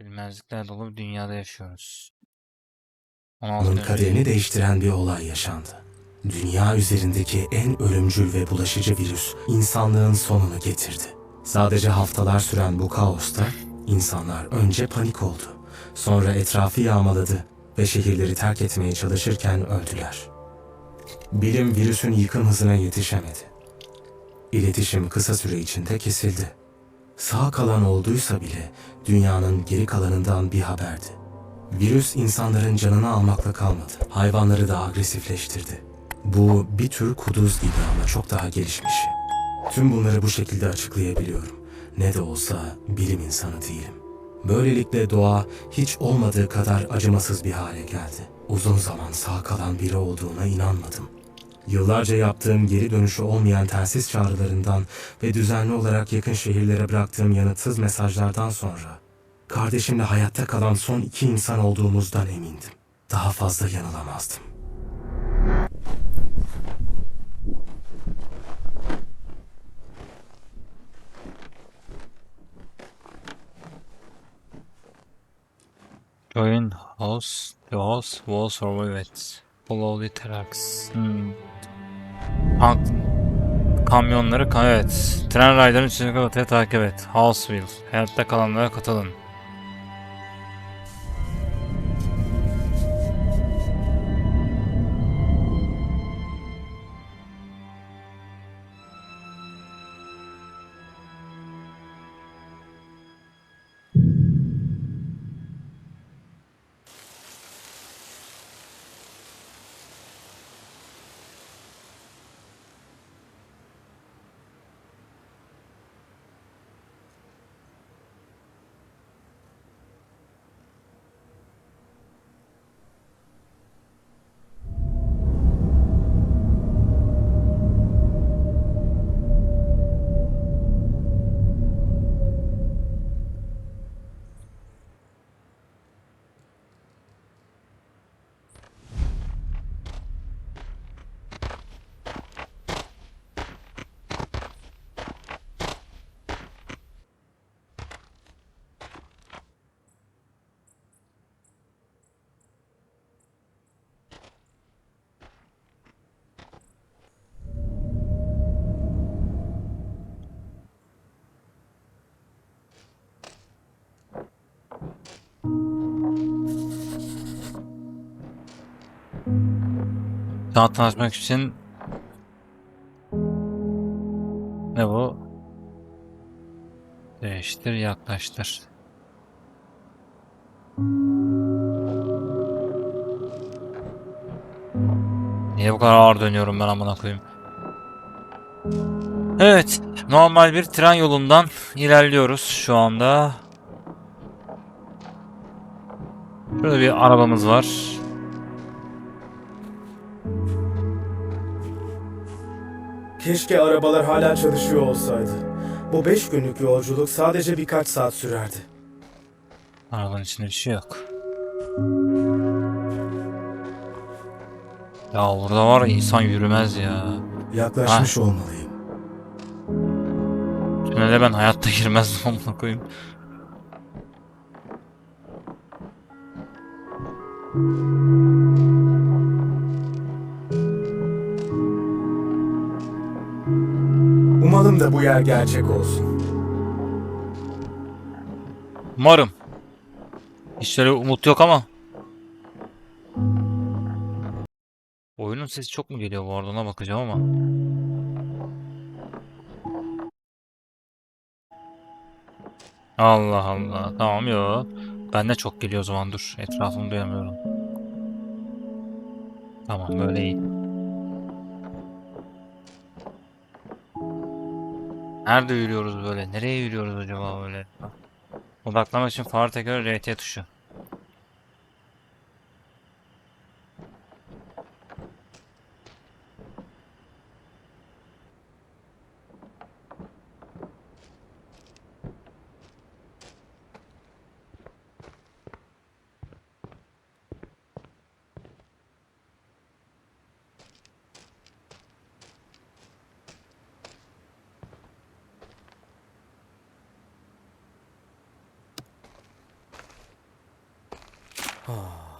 Bilmezlikler dolu bir dünyada yaşıyoruz. Onun 16 gün önce- kaderini değiştiren bir olay yaşandı. Dünya üzerindeki en ölümcül ve bulaşıcı virüs insanlığın sonunu getirdi. Sadece haftalar süren bu kaosta insanlar önce panik oldu. Sonra etrafı yağmaladı ve şehirleri terk etmeye çalışırken öldüler. Bilim virüsün yıkım hızına yetişemedi. İletişim kısa süre içinde kesildi. Sağ kalan olduysa bile dünyanın geri kalanından bir haberdi. Virüs insanların canını almakla kalmadı. Hayvanları da agresifleştirdi. Bu bir tür kuduz gibi ama çok daha gelişmişi. Tüm bunları bu şekilde açıklayabiliyorum. Ne de olsa bilim insanı değilim. Böylelikle doğa hiç olmadığı kadar acımasız bir hale geldi. Uzun zaman sağ kalan biri olduğuna inanmadım. Yıllarca yaptığım geri dönüşü olmayan telsiz çağrılarından ve düzenli olarak yakın şehirlere bıraktığım yanıtsız mesajlardan sonra kardeşimle hayatta kalan son iki insan olduğumuzdan emindim. Daha fazla yanılamazdım. Join house, the house will survive it. Follow the. Hmm. Tank, kamyonları, ka- evet. Tren raylarının içindeki rotayı takip et. Houseville. Hayatta kalanlara katılın. Saat açmak için ne bu? Değiştir, yaklaştır. Niye bu kadar ağır dönüyorum ben amına koyayım? Evet, normal bir tren yolundan ilerliyoruz şu anda. Şurada bir arabamız var. Keşke arabalar hala çalışıyor olsaydı. Bu beş günlük yolculuk sadece birkaç saat sürerdi. Arabanın içinde bir şey yok. Ya burada var ya insan yürümez ya. Yaklaşmış olmalıyım. Tünele ben hayatta girmezdim amına koyayım. Umalım da yer gerçek olsun. Umarım. Hiç umut yok ama. Oyunun sesi çok mu geliyor bu arada ona bakacağım ama. Allah Allah. Tamam yo. Ben de çok geliyor o zaman dur. Etrafımı duyamıyorum. Tamam böyle iyi. Nerede yürüyoruz böyle? Nereye yürüyoruz acaba böyle? Odaklamak için far tekrar RT tuşu.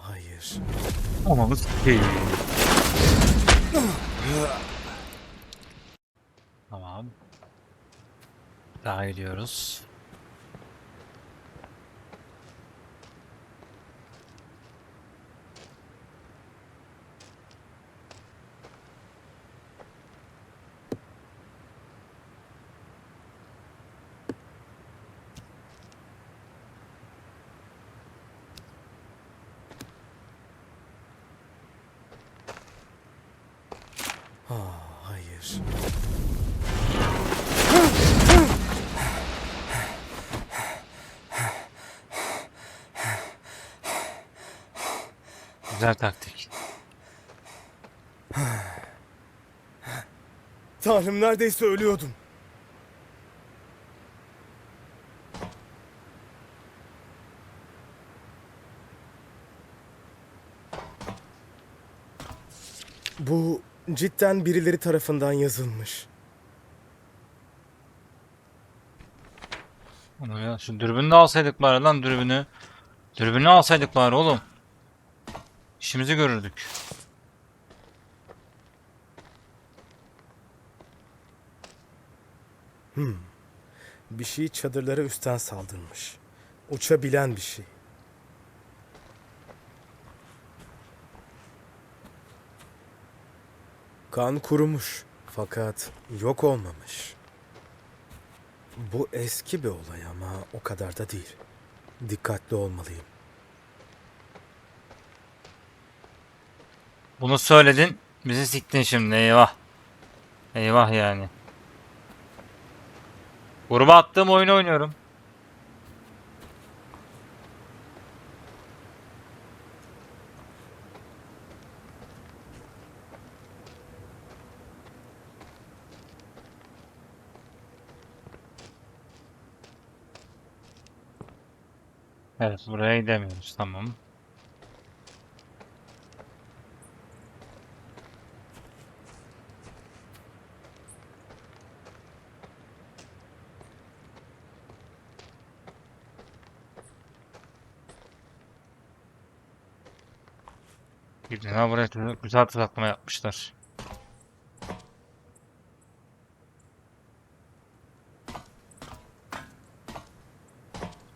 Hayır. Anamız sikeyim. Tamam. Daha gidiyoruz. Hayır. Güzel taktik. Tanrım neredeyse ölüyordum. Bu cidden birileri tarafından yazılmış. Onu ya şu dürbünü de alsaydık bari lan dürbünü. Dürbünü alsaydık bari oğlum. İşimizi görürdük. Bir şey çadırlara üstten saldırmış. Uçabilen bir şey. Kan kurumuş fakat yok olmamış. Bu eski bir olay ama o kadar da değil. Dikkatli olmalıyım. Bunu söyledin. Bizi siktin şimdi eyvah. Eyvah yani. Gruba attığım oyunu oynuyorum. Evet buraya gidemiyoruz tamam. Ha buraya güzel hatırlatma yapmışlar.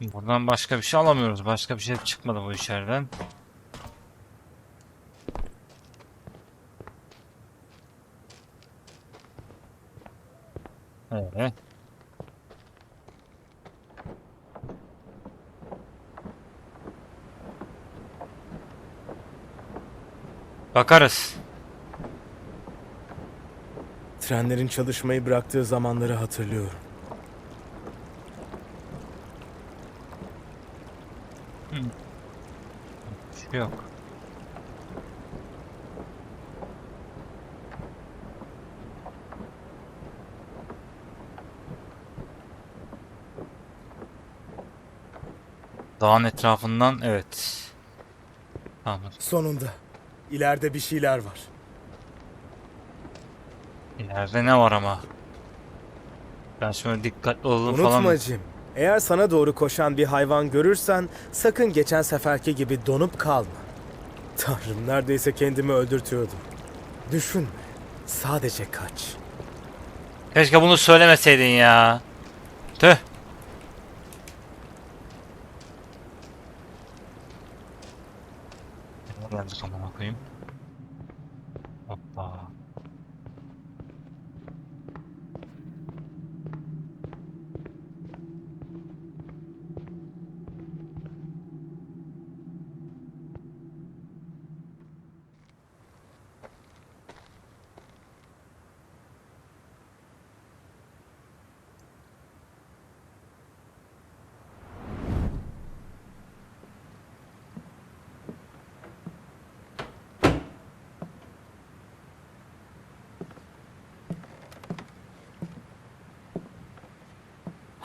Buradan başka bir şey alamıyoruz. Başka bir şey çıkmadı bu içeriden. Evet. Bakarız. Trenlerin çalışmayı bıraktığı zamanları hatırlıyorum. Bir şey yok. Dağın etrafından evet. Tamam. Sonunda. İleride bir şeyler var. İleride ne var ama? Ben şöyle dikkatli olalım falan. Unutma Jim. Eğer sana doğru koşan bir hayvan görürsen sakın geçen seferki gibi donup kalma. Tanrım neredeyse kendimi öldürtüyordum. Düşünme. Sadece kaç. Keşke bunu söylemeseydin ya. Tüh. Geldik amına koyayım. Hoppa.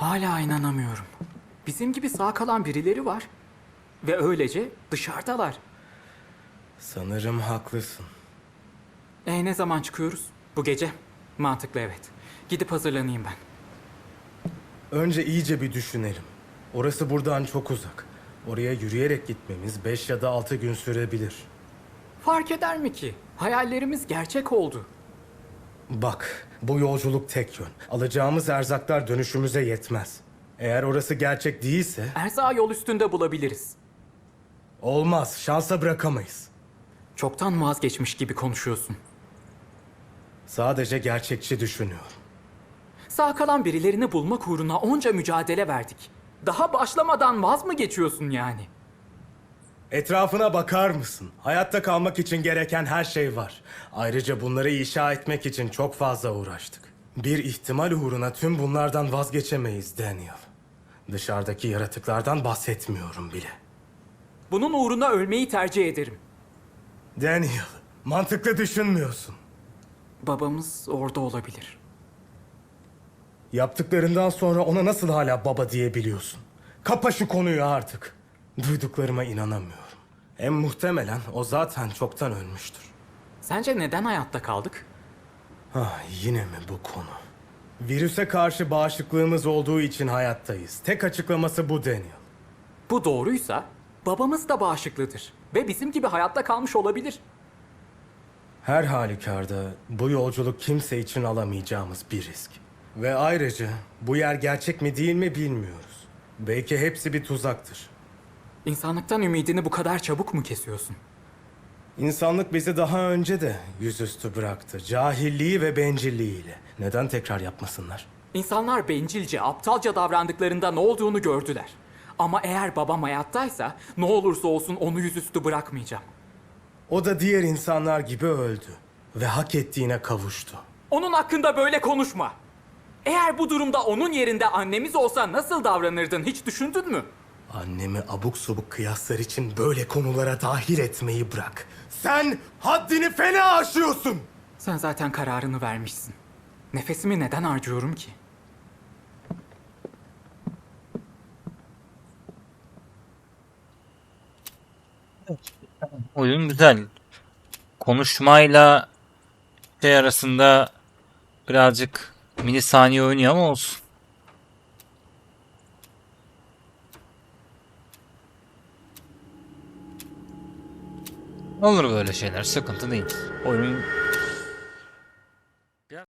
Hala inanamıyorum. Bizim gibi sağ kalan birileri var. Ve öylece dışarıdalar. Sanırım haklısın. E ne zaman çıkıyoruz? Bu gece. Mantıklı evet. Gidip hazırlanayım ben. Önce iyice bir düşünelim. Orası buradan çok uzak. Oraya yürüyerek gitmemiz 5 ya da 6 gün sürebilir. Fark eder mi ki? Hayallerimiz gerçek oldu. Bak, bu yolculuk tek yön. Alacağımız erzaklar dönüşümüze yetmez. Eğer orası gerçek değilse Erzağı yol üstünde bulabiliriz. olmaz, şansa bırakamayız. Çoktan vazgeçmiş gibi konuşuyorsun. Sadece gerçekçi düşünüyorum. Sağ kalan birilerini bulmak uğruna onca mücadele verdik. Daha başlamadan vaz mı geçiyorsun yani? Etrafına bakar mısın? Hayatta kalmak için gereken her şey var. Ayrıca bunları inşa etmek için çok fazla uğraştık. Bir ihtimal uğruna tüm bunlardan vazgeçemeyiz Daniel. Dışarıdaki yaratıklardan bahsetmiyorum bile. Bunun uğruna ölmeyi tercih ederim. Daniel, mantıklı düşünmüyorsun. Babamız orada olabilir. Yaptıklarından sonra ona nasıl hala baba diyebiliyorsun? Kapa şu konuyu artık. Duyduklarıma inanamıyorum. Hem muhtemelen o zaten çoktan ölmüştür. Sence neden hayatta kaldık? Ah, yine mi bu konu? Virüse karşı bağışıklığımız olduğu için hayattayız. Tek açıklaması bu Daniel. Bu doğruysa babamız da bağışıklıdır ve bizim gibi hayatta kalmış olabilir. Her halükarda bu yolculuk kimse için alamayacağımız bir risk. Ve ayrıca bu yer gerçek mi değil mi bilmiyoruz. Belki hepsi bir tuzaktır. İnsanlıktan ümidini bu kadar çabuk mu kesiyorsun? İnsanlık bizi daha önce de yüzüstü bıraktı. Cahilliği ve bencilliğiyle. Neden tekrar yapmasınlar? İnsanlar bencilce, aptalca davrandıklarında ne olduğunu gördüler. Ama eğer babam hayattaysa ne olursa olsun onu yüzüstü bırakmayacağım. O da diğer insanlar gibi öldü. Ve hak ettiğine kavuştu. Onun hakkında böyle konuşma. Eğer bu durumda onun yerinde annemiz olsa nasıl davranırdın hiç düşündün mü? Annemi abuk subuk kıyaslar için böyle konulara dahil etmeyi bırak. Sen haddini fena aşıyorsun. Sen zaten kararını vermişsin. Nefesimi neden harcıyorum ki? Oyun güzel. Konuşmayla şey arasında birazcık milisaniye oynuyor ama olsun. Olur böyle şeyler sıkıntı değil. Oyunun